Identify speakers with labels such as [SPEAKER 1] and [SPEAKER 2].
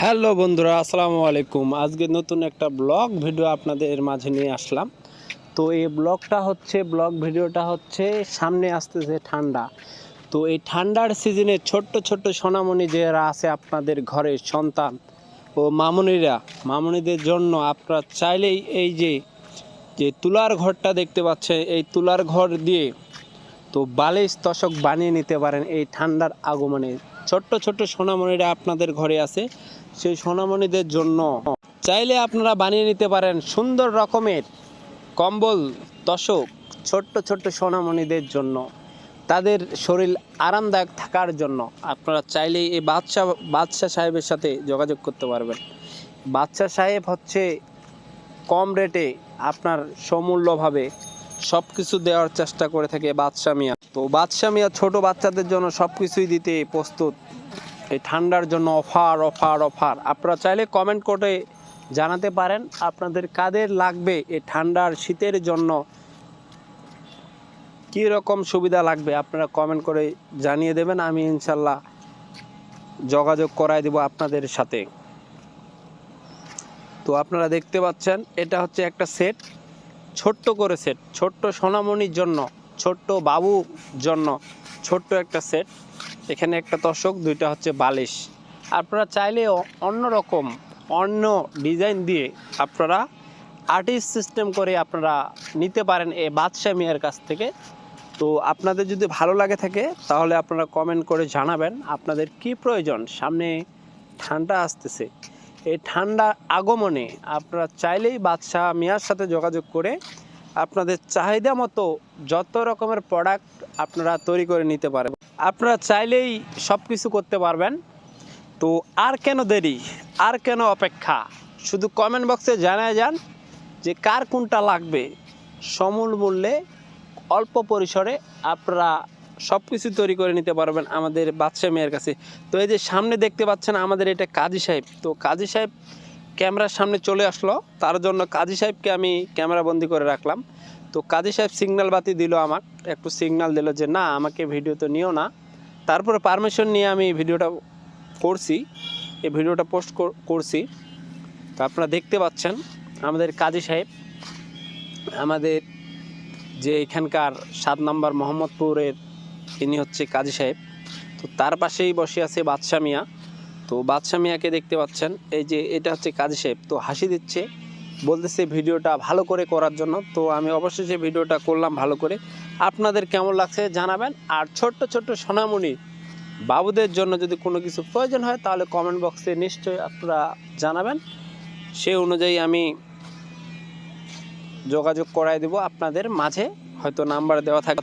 [SPEAKER 1] Hello বন্ধুরা, আসসালামু আলাইকুম। আজকে নতুন একটা ব্লগ ভিডিও আপনাদের মাঝে নিয়ে আসলাম। তো এই ব্লগটা হচ্ছে, ব্লগ ভিডিওটা হচ্ছে, সামনে আসতেছে ঠান্ডা। তো এই ঠান্ডার সিজনে ছোট্ট ছোট্ট সোনামণি যারা আছে আপনাদের ঘরের সন্তান ও মামুনিরা, মামুনিদের জন্য আপনারা চাইলেই এই যে যে তুলার ঘরটা দেখতে পাচ্ছেন, এই তুলার ঘর দিয়ে তো বালিশ তশক বানিয়ে নিতে পারেন এই ঠান্ডার আগমনে। ছোট্ট ছোট্ট সোনামণিরা আপনাদের ঘরে আছে। সেই সোনামণিদের জন্য চাইলে আপনারা বানিয়ে নিতে পারেন সুন্দর রকমের কম্বল তশক ছোট্ট ছোট্ট সোনামণিদের জন্য। তাদের শরীর আরামদায়ক থাকার জন্য আপনারা চাইলেই এই বাদশাহ বাদশাহ সাহেবের সাথে যোগাযোগ করতে পারবেন। বাদশাহ সাহেব হচ্ছে কম রেটে আপনার সমূল্যভাবে সব কিছু দেওয়ার চেষ্টা করে থাকে বাদশা মিয়া। তো বাদশা মিয়া ছোট বাচ্চাদের জন্য সব কিছুই দিতে প্রস্তুত। এই ঠান্ডার জন্য অফার অফার অফার। আপনারা চাইলে কমেন্ট করে জানাতে পারেন আপনাদের কাদের লাগবে এই ঠান্ডার শীতের জন্য। কী রকম সুবিধা লাগবে আপনারা কমেন্ট করে জানিয়ে দেবেন, আমি ইনশাল্লাহ যোগাযোগ করাই দেব আপনাদের সাথে। তো আপনারা দেখতে পাচ্ছেন, এটা হচ্ছে একটা সেট ছোট্ট করে সেট ছোট্ট সোনামণির জন্য, ছোট্ট বাবুর জন্য ছোট্ট একটা সেট এখানে একটা তশক দুইটা হচ্ছে বালিশ। আপনারা চাইলে অন্য রকম অন্য ডিজাইন দিয়ে আপনারা আর্টিস্ট সিস্টেম করে আপনারা নিতে পারেন এই বাদশাহ মিয়ার কাছ থেকে। তো আপনাদের যদি ভালো লাগে থাকে, তাহলে আপনারা কমেন্ট করে জানাবেন আপনাদের কি প্রয়োজন। সামনে ঠান্ডা আসতেছে। এই ঠান্ডা আগমনে আপনারা চাইলেই বাদশাহ মিয়ার সাথে যোগাযোগ করে আপনাদের চাহিদা মতো যত রকমের প্রোডাক্ট আপনারা তৈরি করে নিতে পারেন আপনারা চাইলেই সব কিছু করতে পারবেন। তো আর কেন দেরি? আর কেন অপেক্ষা? শুধু কমেন্ট বক্সে জানায় যান যে কার কোনটা লাগবে। সমূল মূল্যে অল্প পরিসরে আপনারা সব কিছু তৈরি করে নিতে পারবেন আমাদের বাদশাহ মেয়ের কাছে। তো এই যে সামনে দেখতে পাচ্ছেন আমাদের এটা কাজী সাহেব। তো কাজী সাহেব ক্যামেরার সামনে চলে আসলো। তার জন্য কাজী সাহেবকে আমি ক্যামেরা বন্দি করে রাখলাম। তো কাজী সাহেব সিগন্যাল বাতি দিল আমাক একটু সিগন্যাল দিল যে, না, আমাকে ভিডিও তো নিও না। তারপরে পারমিশন নিয়ে আমি ভিডিওটা করছি। এই ভিডিওটা পোস্ট করছি। তো আপনারা দেখতে পাচ্ছেন আমাদের কাজী সাহেব। আমাদের যে এখানকার সাত নম্বর মোহাম্মদপুরের ইনি হচ্ছে কাজী সাহেব। তো তার পাশেই বসে আছে বাদশা মিয়া। তো বাদশা মিয়াকে দেখতে পাচ্ছেন, এই যে এটা হচ্ছে কাজী সাহেব। তো হাসি দিচ্ছে, বলতেছে ভিডিওটা ভালো করে করার জন্য। তো আমি অবশ্যই সেই ভিডিওটা করলাম ভালো করে। আপনাদের কেমন লাগছে জানাবেন। আর ছোট্ট ছোট্ট সোনামণি বাবুদের জন্য যদি কোনো কিছু প্রয়োজন হয়, তাহলে কমেন্ট বক্সে নিশ্চয়ই আপনারা জানাবেন। সে অনুযায়ী আমি যোগাযোগ করাই দেব আপনাদের মাঝে। হয়তো নাম্বার দেওয়া থাকবে